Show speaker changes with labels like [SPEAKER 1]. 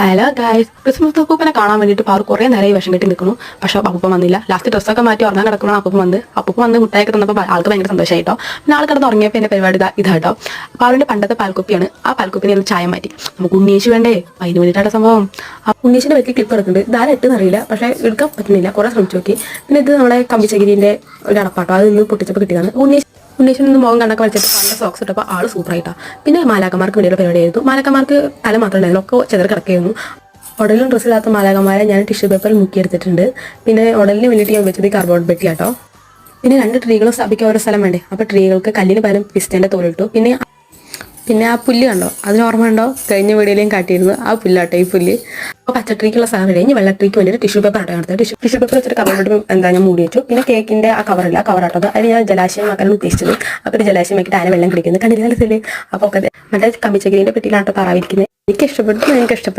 [SPEAKER 1] Hello guys Christmas അപ്പൂപ്പനെ കാണാൻ വേണ്ടിയിട്ട് പാറു കുറേ നേരമായി വിഷം കെട്ടി നിൽക്കുന്നു പക്ഷെ അപ്പൂപ്പൻ വന്നില്ല. ലാസ്റ്റ് ഡ്രസ്സൊക്കെ മാറ്റി ഉറങ്ങാൻ കിടക്കണം അപ്പൂപ്പൻ വന്ന്. അപ്പൂപ്പൻ വന്ന് മുട്ടായൊക്കെ തന്നപ്പോൾ ആൾക്ക് ഭയങ്കര സന്തോഷമായിട്ടോ പിന്നെ ആൾ കിടന്ന് ഉറങ്ങിയപ്പോൾ എന്റെ പരിപാടി ഇതാ ഇതാട്ടോ. പാറുവിന്റെ പണ്ടത്തെ പാൽക്കുപ്പിയാണ്. ആ പാൽക്കുപ്പിനെ ഒന്ന് ചായ മാറ്റി. നമുക്ക് ഉണ്ണീശ് വേണ്ടേ? അതിന് വേണ്ടിയിട്ടാണ് സംഭവം. ആ ഉണ്ണീശിന്റെ വെക്കി ക്ലിപ്പ് എടുക്കുന്നുണ്ട്. ഇതാരും ഇട്ടെന്നറിയില്ല പക്ഷേ എടുക്കാൻ പറ്റുന്നില്ല. കുറേ ശ്രമിച്ചു നോക്കി. പിന്നെ ഇത് നമ്മുടെ കമ്പിച്ചകിരിന്റെ ഒരു അടപ്പാട്ടോ. അത് ഇന്ന് പൊട്ടിച്ചപ്പോൾ കിട്ടിയതാണ്. ഉണ്ണീശ് ഉണ്ണീശൻ നിന്ന് മുഖം കണ്ടൊക്കെ വലിച്ചിട്ട് പല സോക്സ് ഇട്ടപ്പോൾ ആൾ സൂപ്പറായിട്ടാ പിന്നെ മാലാക്കന്മാർക്ക് വേണ്ടിയുള്ള പരിപാടിയായിരുന്നു മാലാക്കന്മാർക്ക് തല മാത്രമേ ഉണ്ടായിരുന്നു ഒക്കെ ചെതറി കിടക്കുകയായിരുന്നു. ഉടലും ഡ്രസ്സില്ലാത്ത മാലാകന്മാരെ ഞാൻ ടിഷ്യൂ പേപ്പറിൽ മുക്കിയെടുത്തിട്ടുണ്ട്. പിന്നെ ഉടലിന് വേണ്ടിയിട്ട് ഞാൻ വെച്ചത് കാർബോൺ പെട്ടി കേട്ടോ പിന്നെ രണ്ട് ട്രീകളും സ്ഥാപിക്കാൻ ഓരോ സ്ഥലം വേണ്ടേ? അപ്പോൾ ട്രീകൾക്ക് കല്ലിന് പകരം പിസ്റ്റേന്റെ തോലിട്ടു. പിന്നെ പിന്നെ ആ പുല്ല് കണ്ടോ? അതിന് ഓർമ്മ ഉണ്ടോ? കഴിഞ്ഞ വീഡിയോയിലും കാട്ടിയിരുന്നു ആ പുല്ലാട്ടോ ഈ പുല്ല്. അപ്പോൾ പച്ചക്കറിക്കുള്ള സാധനം കഴിഞ്ഞ് വെള്ളട്രീക്ക് വേണ്ടി ടിഷ്യൂ പേപ്പർ ആട്ടോ എടുത്തത്. ടിഷ്യൂ ടിഷ്യൂ പേപ്പർ വെച്ചിട്ട് കവറിട്ട് എന്താ ഞാൻ മൂടി വെച്ചു. പിന്നെ കേക്കിന്റെ ആ കവറില്ല ആ കവറാട്ടത് അതിന് ഞാൻ ജലാശയം ആക്കാനാണ് ഉദ്ദേശിച്ചത്. അപ്പോൾ ഒരു ജലാശയം ആക്കിയിട്ട് അതിനെ വെള്ളം കുടിക്കുന്നത് കണ്ടില്ല അപ്പോൾ മറ്റേ കമ്പിച്ചകിരിന്റെ പെട്ടിയിലാട്ടോ താറാവിരിക്കുന്നത് എനിക്ക് ഇഷ്ടപ്പെട്ടു എനിക്ക് ഇഷ്ടപ്പെട്ടു.